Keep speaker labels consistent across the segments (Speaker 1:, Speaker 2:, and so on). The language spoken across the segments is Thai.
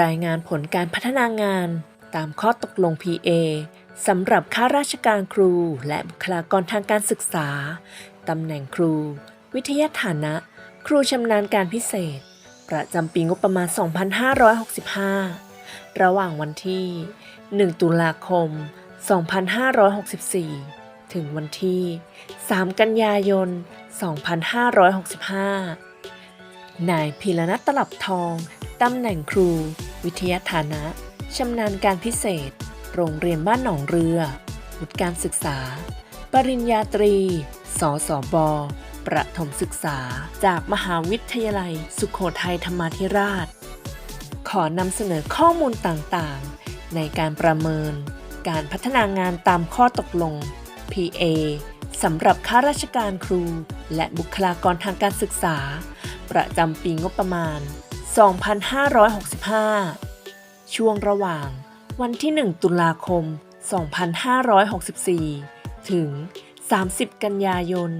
Speaker 1: รายงานผลการพัฒนางาน ตามข้อตกลง PA สำหรับข้าราชการครูและบุคลากรทางการศึกษา ตำแหน่งครู วิทยาฐานะ ครูชำนาญการพิเศษ ประจำปีงบประมาณ 2565 ระหว่างวันที่ 1 ตุลาคม 2564 ถึงวันที่ 3 กันยายน 2565 นายพีรนัทตลับทอง ตำแหน่งครู วิทยาฐานะชำนาญการพิเศษ โรงเรียนบ้านหนองเรือวุฒิการศึกษา ปริญญาตรี สสบประถมศึกษา จากมหาวิทยาลัย สุขโขทัยธรรมาธิราช ขอนำเสนอข้อมูลต่างๆ ในการประเมิน การพัฒนางานตามข้อตกลง PA สำหรับข้าราชการครู และบุคลากรทางการศึกษา ประจำปีงบประมาณ 2565 ช่วงระหว่างวันที่ 1 ตุลาคม 2564 ถึง 30 กันยายน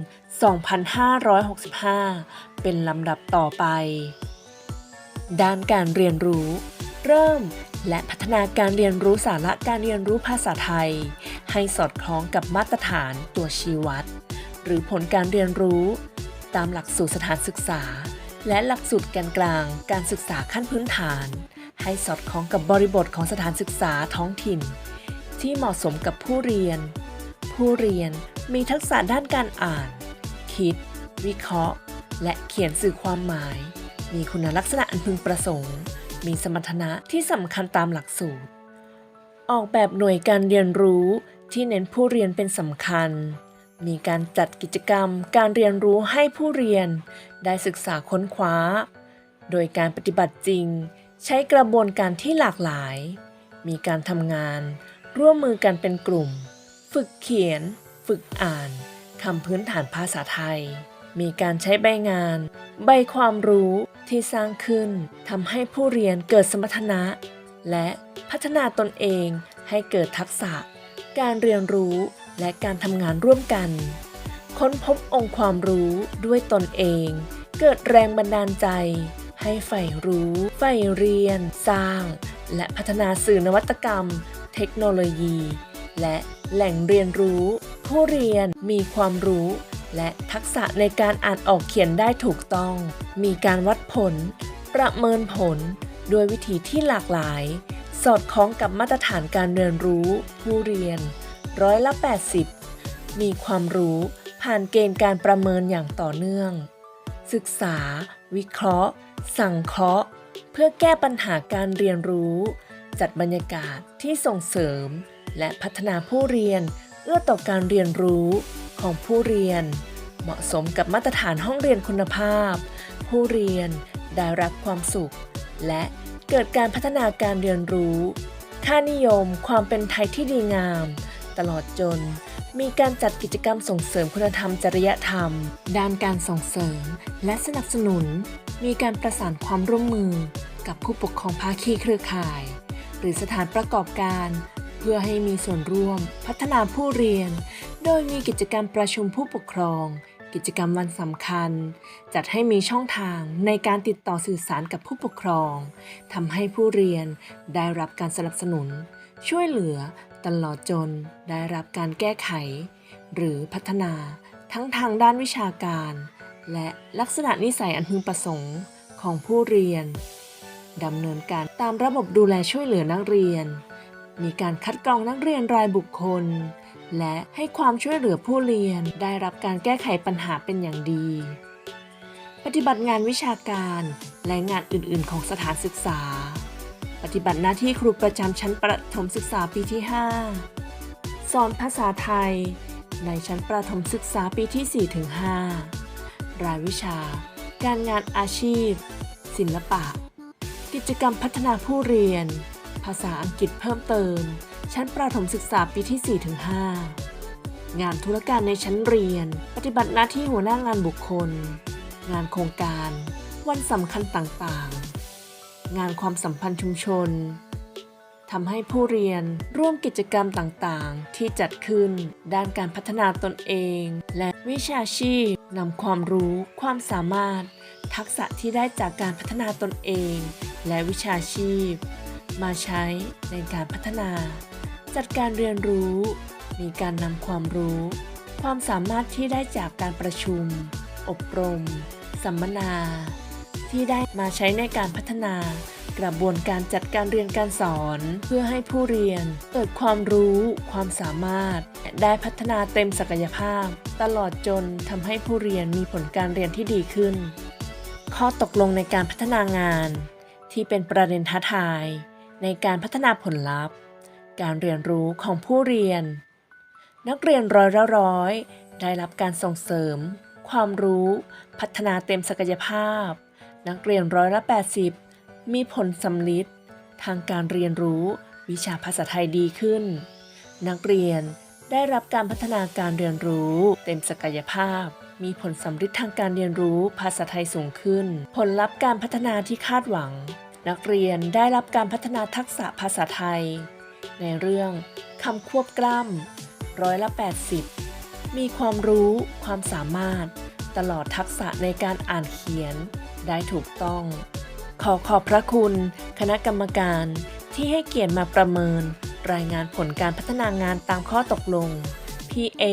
Speaker 1: 2565 เป็นลำดับต่อไป ด้านการเรียนรู้ เริ่มและพัฒนาการเรียนรู้สาระการเรียนรู้ภาษาไทย ให้สอดคล้องกับมาตรฐานตัวชี้วัด หรือผลการเรียนรู้ ตามหลักสูตรสถานศึกษา และหลักสูตรแกนกลาง การศึกษาขั้นพื้นฐาน ให้สอดคล้องกับบริบทของสถานศึกษาท้องถิ่น ที่เหมาะสมกับผู้เรียน ผู้เรียนมีทักษะด้านการอ่าน คิด วิเคราะห์ และเขียนสื่อความหมาย มีคุณลักษณะอันพึงประสงค์ มีสมรรถนะที่สำคัญตามหลักสูตร ออกแบบหน่วยการเรียนรู้ที่เน้นผู้เรียนเป็นสำคัญ มีการจัดกิจกรรมการเรียนรู้ให้ผู้เรียน ได้ศึกษาค้นคว้า โดยการปฏิบัติจริง ใช้กระบวนการที่หลากหลาย มีการทำงาน ร่วมมือกันเป็นกลุ่ม ฝึกเขียน ฝึกอ่านคำพื้นฐานภาษาไทย มีการใช้ใบงาน ใบความรู้ที่สร้างขึ้นทำให้ผู้เรียนเกิดสมรรถนะ และพัฒนาตนเองให้เกิดทักษะ การเรียนรู้ และการทำงานร่วมกัน ค้นพบองค์ความรู้ด้วยตนเอง เกิดแรงบันดาลใจ ให้ใฝ่รู้ใฝ่เรียน สร้าง และพัฒนาสื่อนวัตกรรม เทคโนโลยี และแหล่งเรียนรู้ ผู้เรียนมีความรู้ และทักษะในการอ่านออกเขียนได้ถูกต้อง มีการวัดผล ประเมินผลด้วยวิธีที่หลากหลาย สอดคล้องกับมาตรฐานการเรียนรู้ ผู้เรียน ร้อยละ 80 มีความรู้ผ่านเกณฑ์การประเมินอย่างต่อเนื่อง ศึกษา วิเคราะห์ สังเคราะห์ เพื่อแก้ปัญหาการเรียนรู้ จัดบรรยากาศที่ส่งเสริม และพัฒนาผู้เรียนเอื้อต่อการเรียนรู้ของผู้เรียน เหมาะสมกับมาตรฐานห้องเรียนคุณภาพ ผู้เรียนได้รับความสุข และเกิดการพัฒนาการเรียนรู้ ค่านิยมความเป็นไทยที่ดีงาม ตลอดจน มีการจัดกิจกรรมส่งเสริมคุณธรรมจริยธรรม ด้านการส่งเสริม และสนับสนุน มีการประสานความร่วมมือ กับผู้ปกครองภาคีเครือข่าย หรือสถานประกอบการ เพื่อให้มีส่วนร่วม พัฒนาผู้เรียน โดยมีกิจกรรมประชุมผู้ปกครอง กิจกรรมวันสำคัญ จัดให้มีช่องทางในการติดต่อสื่อสารกับผู้ปกครองทำให้ผู้เรียนได้รับการสนับสนุนช่วยเหลือตลอดจนได้รับการแก้ไข หรือพัฒนาทั้งทางด้านวิชาการ และลักษณะนิสัยอันพึงประสงค์ของผู้เรียนดำเนินการตามระบบดูแลช่วยเหลือนักเรียน มีการคัดกรองนักเรียนรายบุคคล และให้ความช่วยเหลือผู้เรียนได้รับการแก้ไขปัญหาเป็นอย่างดี ปฏิบัติงานวิชาการและงานอื่น ๆ ของสถานศึกษา ปฏิบัติหน้าที่ครูประจำชั้นประถมศึกษาปีที่ 5 สอนภาษาไทย ในชั้นประถมศึกษาปีที่4ถึง5รายวิชา การงานอาชีพ ศิลปะ กิจกรรมพัฒนาผู้เรียน ภาษาอังกฤษเพิ่มเติม ชั้นประถมศึกษาปีที่4ถึง5งานธุรการในชั้นเรียน ปฏิบัติหน้าที่หัวหน้างานบุคคล งานโครงการ วันสำคัญต่างๆ งานความสัมพันธ์ชุมชนทำให้ผู้เรียนร่วมกิจกรรมต่างๆ ที่จัดขึ้น ด้านการพัฒนาตนเอง และวิชาชีพนำความรู้ ความสามารถ ทักษะที่ได้จากการพัฒนาตนเอง และวิชาชีพ มาใช้ในการพัฒนา จัดการเรียนรู้ มีการนำความรู้ ความสามารถที่ได้จากการประชุม อบรม สัมมนา ที่ได้มาใช้ในการพัฒนากระบวนการจัดการเรียนการสอน เพื่อให้ผู้เรียนเกิดความรู้ ความสามารถ ได้พัฒนาเต็มศักยภาพ ตลอดจนทำให้ผู้เรียนมีผลการเรียนที่ดีขึ้น ข้อตกลงในการพัฒนางาน ที่เป็นประเด็นท้าทาย ในการพัฒนาผลลัพธ์ การเรียนรู้ของผู้เรียน นักเรียนร้อยละร้อย ได้รับการส่งเสริม ความรู้ พัฒนาเต็มศักยภาพ นักเรียนร้อยละ 80 มีผลสำลิดทางการเรียนรู้วิชาภาษาไทยดีขึ้น นักเรียนได้รับการพัฒนาการเรียนรู้เต็มศักยภาพ มีผลสำลิดทางการเรียนรู้ภาษาไทยสูงขึ้น ผลลัพธ์การพัฒนาที่คาดหวัง นักเรียนได้รับการพัฒนาทักษะภาษาไทย ในเรื่องคำควบกล้ำร้อยละ 80 มีความรู้ความสามารถ ตลอดทักษะในการอ่านเขียน ได้ถูกต้อง ขอขอบพระคุณคณะกรรมการที่ให้เกียรติมาประเมิน รายงานผลการพัฒนางานตามข้อตกลง PA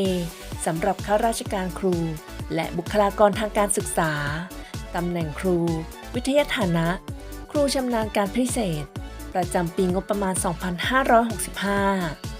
Speaker 1: สำหรับข้าราชการครู และบุคลากรทางการศึกษา ตำแหน่งครู วิทยาฐานะ ครูชำนาญการพิเศษ ประจำปีงบประมาณ 2565